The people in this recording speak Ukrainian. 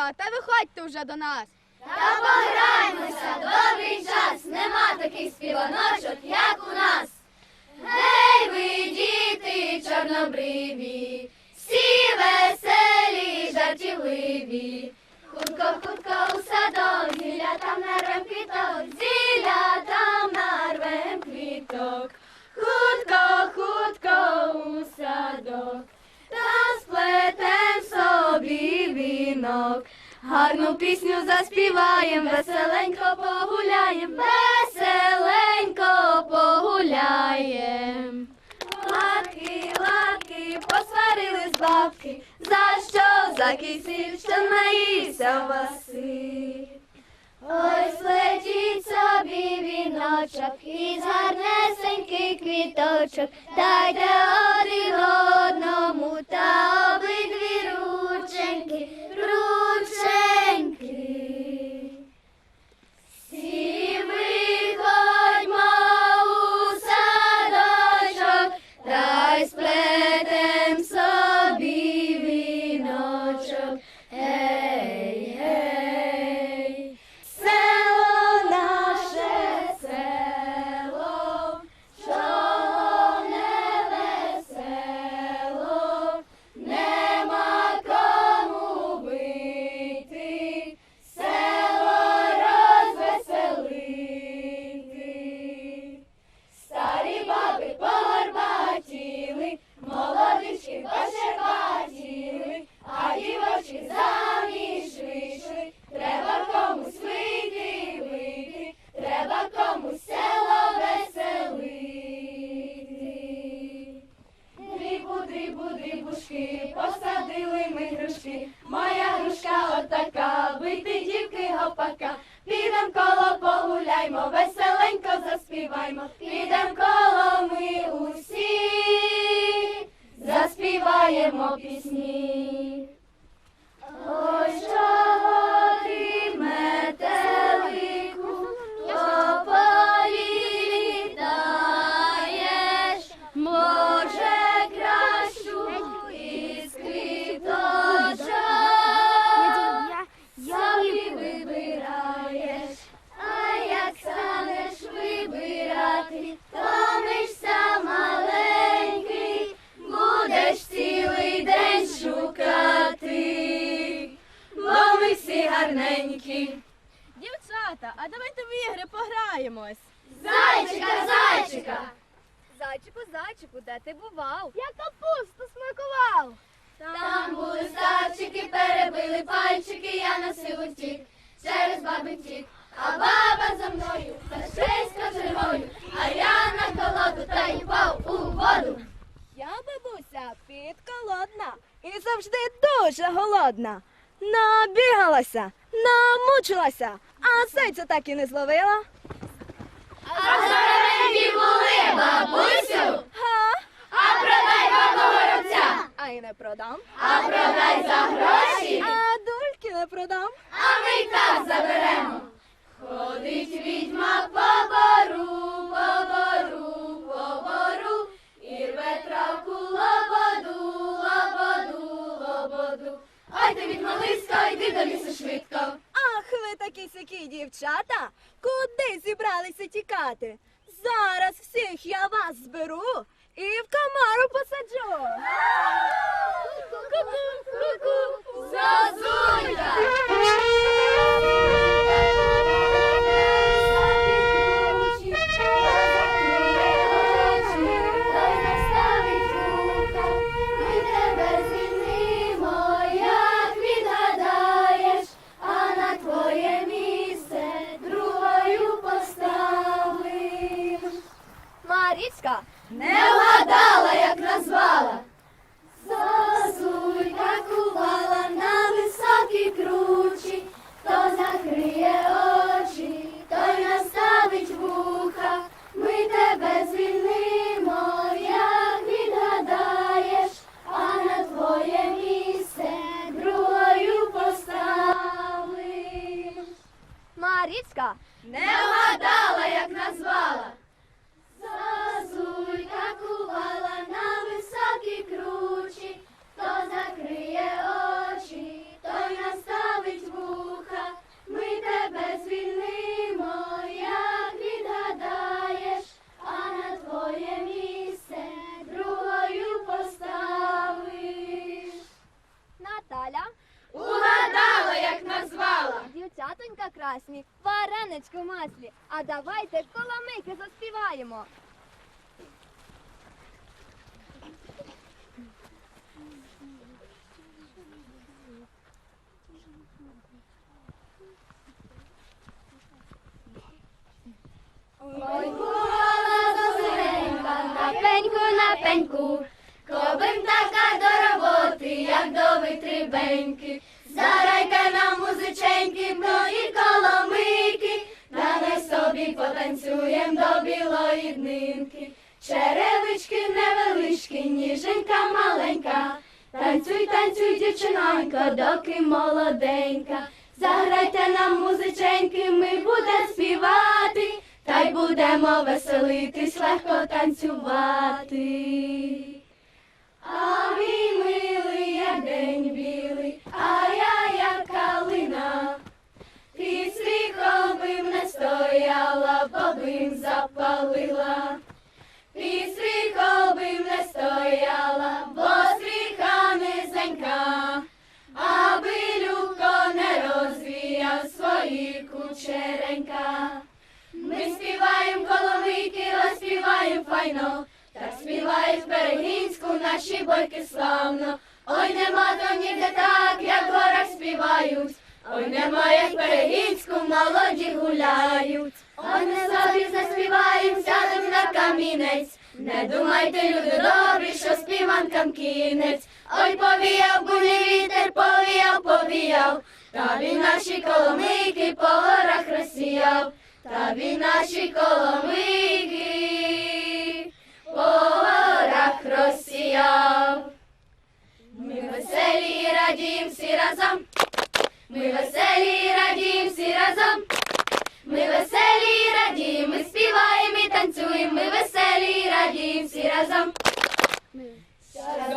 Дівчата, та виходьте вже до нас. Та пограймося, добрий час, нема таких співаночок, як у нас. Гей, ви, діти, чорнобриві, всі веселі, жартівливі. Гарну пісню заспіваєм, веселенько погуляєм, веселенько погуляєм. Лаки, посварили з бабки, за що за кисіль, що наївся Василь. Ой, сплетіть собі віночок із гарнесеньких квіточок, дайте один одному та обидві рученьки. Моя грушка отака, бити дівки гопака. Підем коло погуляймо, веселенько заспіваймо. Підем коло ми усі, заспіваємо пісні. Ой, чого Зайчика, зайчика! Зайчику, зайчику, де ти бував? Я капусту смакував. Там були старчики, перебили пальчики, я на силу втік, через бабин тік. А баба за мною, хрещеська червою, а я на колоду та й впав у воду. Я бабуся підколодна і завжди дуже голодна. Набігалася, намучилася, а зайця так і не зловила. А здоровенькі були, бабусю, а продай горобця, а й не продам, а продай за гроші, а дульки не продам. а ми й так заберемо. Ходить відьма по бору, по бору, по бору, і рве травку лободу, лободу, лободу. Ой ти відьма лисько, йди до лісу швидко. Такі сякі дівчата, куди зібралися тікати? Зараз всіх я вас зберу і в комару посаджу. Зозулька! Не вгадала, як назвала. Сонечко в маслі, а давайте коломийки заспіваємо. Ой, кувала зозуленька, на пеньку, на пеньку, Кобим така до роботи, як до витребеньки. Зарайте нам музиченьки, Черевички невеличкі, ніженька маленька. Танцюй, танцюй, дівчинонько, доки молоденька. Заграйте нам музиченьки, ми будемо співати, та й будемо веселитись, легко танцювати. А мій милий, як день білий, а я як калина. Під свіхом би не стояла, бабим запалила. Стояла, бо свіха низенька, аби люко не розвіяв свої кучеренька. Ми співаємо коломийки, розспіваємо файно, так співають перегінську наші бойки славно. Ой, нема то ніде так, як в горах співають. Ой, нема, як перегінську молоді гуляють. Ой, не собі заспіваєм, сядем на камінець. Не думайте, люди добрі, що співанкам кінець. Ой, повіяв були вітер, повіяв, повіяв. Та він наші коломийки по горах розсіяв. Та він наші коломийки по горах розсіяв. Ми веселі і радієм всі разом. Ми веселі і радієм всі разом. Ми веселі і радіємо, ми співаємо і танцюємо. Ми веселі і радіємо всі разом. Час